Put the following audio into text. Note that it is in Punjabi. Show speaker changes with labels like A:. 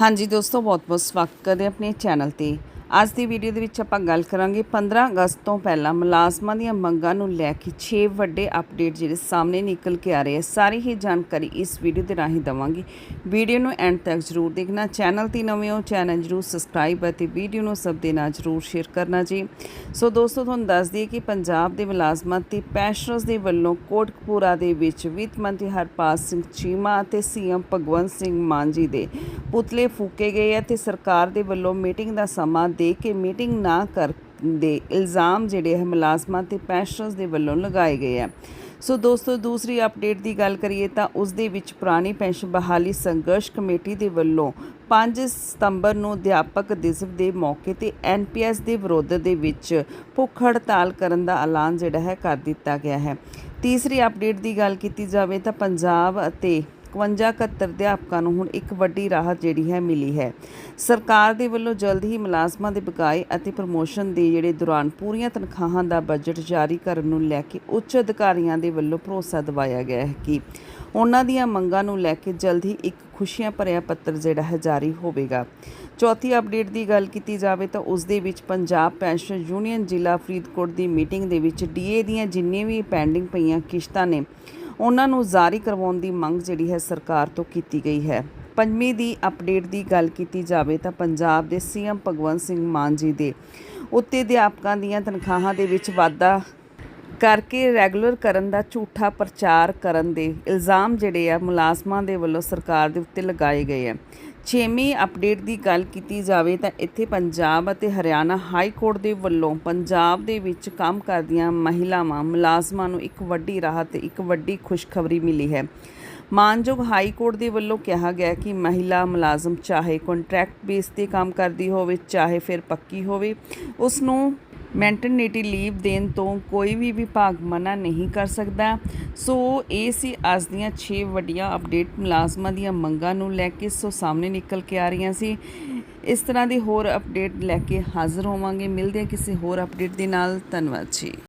A: ਹਾਂਜੀ ਦੋਸਤੋ ਬਹੁਤ-ਬਹੁਤ ਸਵਾਗਤ ਕਰਦੇ ਆਪਣੇ ਚੈਨਲ ਤੇ। ਅੱਜ ਦੀ ਵੀਡੀਓ ਦੇ ਵਿੱਚ ਆਪਾਂ ਗੱਲ ਕਰਾਂਗੇ 15 ਅਗਸਤ ਤੋਂ ਪਹਿਲਾਂ ਮੁਲਾਜ਼ਮਾਂ ਦੀਆਂ ਮੰਗਾਂ ਨੂੰ ਲੈ ਕੇ 6 ਵੱਡੇ ਅਪਡੇਟ ਜਿਹੜੇ ਸਾਹਮਣੇ ਨਿਕਲ ਕੇ ਆ ਰਹੇ ਆ। ਸਾਰੀ ਹੀ ਜਾਣਕਾਰੀ ਇਸ ਵੀਡੀਓ ਦੇ ਰਾਹੀਂ ਦਵਾਂਗੀ। ਵੀਡੀਓ ਨੂੰ ਐਂਡ ਤੱਕ ਜ਼ਰੂਰ ਦੇਖਣਾ। ਚੈਨਲ ਤੇ ਨਵੇਂ ਹੋ ਚੈਨਲ ਜ਼ਰੂਰ ਸਬਸਕ੍ਰਾਈਬ ਅਤੇ ਵੀਡੀਓ ਨੂੰ ਸਭ ਦੇ ਨਾਲ ਜ਼ਰੂਰ ਸ਼ੇਅਰ ਕਰਨਾ ਜੀ। ਸੋ ਦੋਸਤੋ, ਤੁਹਾਨੂੰ ਦੱਸ ਦਈਏ ਕਿ ਪੰਜਾਬ ਦੇ ਮੁਲਾਜ਼ਮਾਂ ਤੇ ਪੈਨਸ਼ਨਰਸ ਦੇ ਵੱਲੋਂ ਕੋਟਕਪੂਰਾ ਦੇ ਵਿੱਚ ਵਿੱਤ ਮੰਤਰੀ ਹਰਪਾਲ ਸਿੰਘ ਚੀਮਾ ਅਤੇ ਸੀਐਮ ਭਗਵੰਤ ਸਿੰਘ ਮਾਨ ਜੀ ਦੇ ਪੁਤਲੇ ਫੂਕੇ ਗਏ ਅਤੇ ਸਰਕਾਰ ਦੇ ਵੱਲੋਂ ਮੀਟਿੰਗ ਦਾ ਸਮਾਂ ਦੇ ਕੇ ਮੀਟਿੰਗ ਨਾ ਕਰ ਦੇ ਇਲਜ਼ਾਮ ਜਿਹੜੇ ਹੈ ਮੁਲਾਜ਼ਮਾਂ ਤੇ ਪੈਨਸ਼ਨਰਸ ਦੇ ਵੱਲੋਂ ਲਗਾਏ ਗਏ ਆ। ਸੋ ਦੋਸਤੋ, ਦੂਸਰੀ ਅਪਡੇਟ ਦੀ ਗੱਲ ਕਰੀਏ ਤਾਂ ਉਸ ਦੇ ਵਿੱਚ ਪੁਰਾਣੀ ਪੈਨਸ਼ਨ ਬਹਾਲੀ ਸੰਘਰਸ਼ ਕਮੇਟੀ ਦੇ ਵੱਲੋਂ 5 ਸਤੰਬਰ ਨੂੰ ਅਧਿਆਪਕ ਦਿਵਸ ਦੇ ਮੌਕੇ ਤੇ ਐਨਪੀਐਸ ਦੇ ਵਿਰੋਧ ਦੇ ਵਿੱਚ ਭੁੱਖ ਹੜਤਾਲ ਕਰਨ ਦਾ ਐਲਾਨ ਜਿਹੜਾ ਹੈ ਕਰ ਦਿੱਤਾ ਗਿਆ ਹੈ। ਤੀਸਰੀ ਅਪਡੇਟ ਦੀ ਗੱਲ ਕੀਤੀ ਜਾਵੇ ਤਾਂ ਪੰਜਾਬ ਅਤੇ 51 71 ਅਧਿਆਪਕਾਂ ਨੂੰ ਹੁਣ ਇੱਕ ਵੱਡੀ ਰਾਹਤ ਜਿਹੜੀ ਹੈ ਮਿਲੀ ਹੈ। ਸਰਕਾਰ ਦੇ ਵੱਲੋਂ ਜਲਦ ਹੀ ਮੁਲਾਜ਼ਮਾਂ ਦੇ ਬਕਾਏ ਅਤੇ ਪ੍ਰਮੋਸ਼ਨ ਦੇ ਜਿਹੜੇ ਦੌਰਾਨ ਪੂਰੀਆਂ ਤਨਖਾਹਾਂ ਦਾ ਬਜਟ ਜਾਰੀ ਕਰਨ ਨੂੰ ਲੈ ਕੇ ਉੱਚ ਅਧਿਕਾਰੀਆਂ ਦੇ ਵੱਲੋਂ ਭਰੋਸਾ ਦਿਵਾਇਆ ਗਿਆ ਹੈ ਕਿ ਉਹਨਾਂ ਦੀਆਂ ਮੰਗਾਂ ਨੂੰ ਲੈ ਕੇ ਜਲਦ ਹੀ ਇੱਕ ਖੁਸ਼ੀਆਂ ਭਰਿਆ ਪੱਤਰ ਜਿਹੜਾ ਹੈ ਜਾਰੀ ਹੋਵੇਗਾ। ਚੌਥੀ ਅਪਡੇਟ ਦੀ ਗੱਲ ਕੀਤੀ ਜਾਵੇ ਤਾਂ ਉਸ ਦੇ ਵਿੱਚ ਪੰਜਾਬ ਪੈਨਸ਼ਨ ਯੂਨੀਅਨ ਜ਼ਿਲ੍ਹਾ ਫਰੀਦਕੋਟ ਦੀ ਮੀਟਿੰਗ ਦੇ ਵਿੱਚ ਡੀਏ ਦੀਆਂ ਜਿੰਨੀਆਂ ਵੀ ਪੈਂਡਿੰਗ ਪਈਆਂ ਕਿਸ਼ਤਾਂ ਨੇ ਉਹਨਾਂ ਨੂੰ ਜਾਰੀ ਕਰਵਾਉਣ ਦੀ ਮੰਗ ਜਿਹੜੀ ਹੈ ਸਰਕਾਰ ਤੋਂ ਕੀਤੀ ਗਈ ਹੈ। ਪੰਜਵੀਂ ਦੀ ਅਪਡੇਟ ਦੀ ਗੱਲ ਕੀਤੀ ਜਾਵੇ ਤਾਂ ਪੰਜਾਬ ਦੇ ਸੀਐਮ ਭਗਵੰਤ ਸਿੰਘ ਮਾਨ ਜੀ ਦੇ ਉੱਤੇ ਅਧਿਆਪਕਾਂ ਦੀਆਂ ਤਨਖਾਹਾਂ ਦੇ ਵਿੱਚ ਵਾਧਾ ਕਰਕੇ ਰੈਗੂਲਰ ਕਰਨ ਦਾ ਝੂਠਾ ਪ੍ਰਚਾਰ ਕਰਨ ਦੇ ਇਲਜ਼ਾਮ ਜਿਹੜੇ ਆ ਮੁਲਾਜ਼ਮਾਂ ਦੇ ਵੱਲੋਂ ਸਰਕਾਰ ਦੇ ਉੱਤੇ ਲਗਾਏ ਗਏ ਆ ਛੇਵੀਂ ਅਪਡੇਟ ਦੀ ਗੱਲ ਕੀਤੀ ਜਾਵੇ ਤਾਂ ਇੱਥੇ ਪੰਜਾਬ ਅਤੇ ਹਰਿਆਣਾ ਹਾਈ ਕੋਰਟ ਦੇ ਵੱਲੋਂ ਪੰਜਾਬ ਦੇ ਵਿੱਚ ਕੰਮ ਕਰਦੀਆਂ ਮਹਿਲਾਵਾਂ ਮੁਲਾਜ਼ਮਾਂ ਨੂੰ ਇੱਕ ਵੱਡੀ ਰਾਹਤ ਤੇ ਇੱਕ ਵੱਡੀ ਖੁਸ਼ਖਬਰੀ ਮਿਲੀ ਹੈ। ਮਾਨਯੋਗ ਹਾਈ ਕੋਰਟ ਦੇ ਵੱਲੋਂ ਕਿਹਾ ਗਿਆ ਕਿ ਮਹਿਲਾ ਮੁਲਾਜ਼ਮ ਚਾਹੇ ਕੰਟਰੈਕਟ ਬੇਸ ਤੇ ਕੰਮ ਕਰਦੀ ਹੋਵੇ, ਚਾਹੇ ਫਿਰ ਪੱਕੀ ਹੋਵੇ ਉਸ ਨੂੰ ਮੈਂਟਰਨਿਟੀ ਲੀਵ ਦੇਣ ਤੋਂ ਕੋਈ ਵੀ ਵਿਭਾਗ ਮਨਾ ਨਹੀਂ ਕਰ ਸਕਦਾ। ਸੋ ਇਹ ਸੀ ਅੱਜ ਦੀਆਂ 6 ਵੱਡੀਆਂ ਅਪਡੇਟ ਮੁਲਾਜ਼ਮਾਂ ਦੀਆਂ ਮੰਗਾਂ ਨੂੰ ਲੈ ਕੇ। ਸੋ ਸਾਹਮਣੇ ਨਿਕਲ ਕੇ ਆ ਰਹੀਆਂ ਸੀ। ਇਸ ਤਰ੍ਹਾਂ ਦੀ ਹੋਰ ਅਪਡੇਟ ਲੈ ਕੇ ਹਾਜ਼ਰ ਹੋਵਾਂਗੇ। ਮਿਲਦੇ ਹਾਂ ਕਿਸੇ ਹੋਰ ਅਪਡੇਟ ਦੇ ਨਾਲ। ਧੰਨਵਾਦ ਜੀ।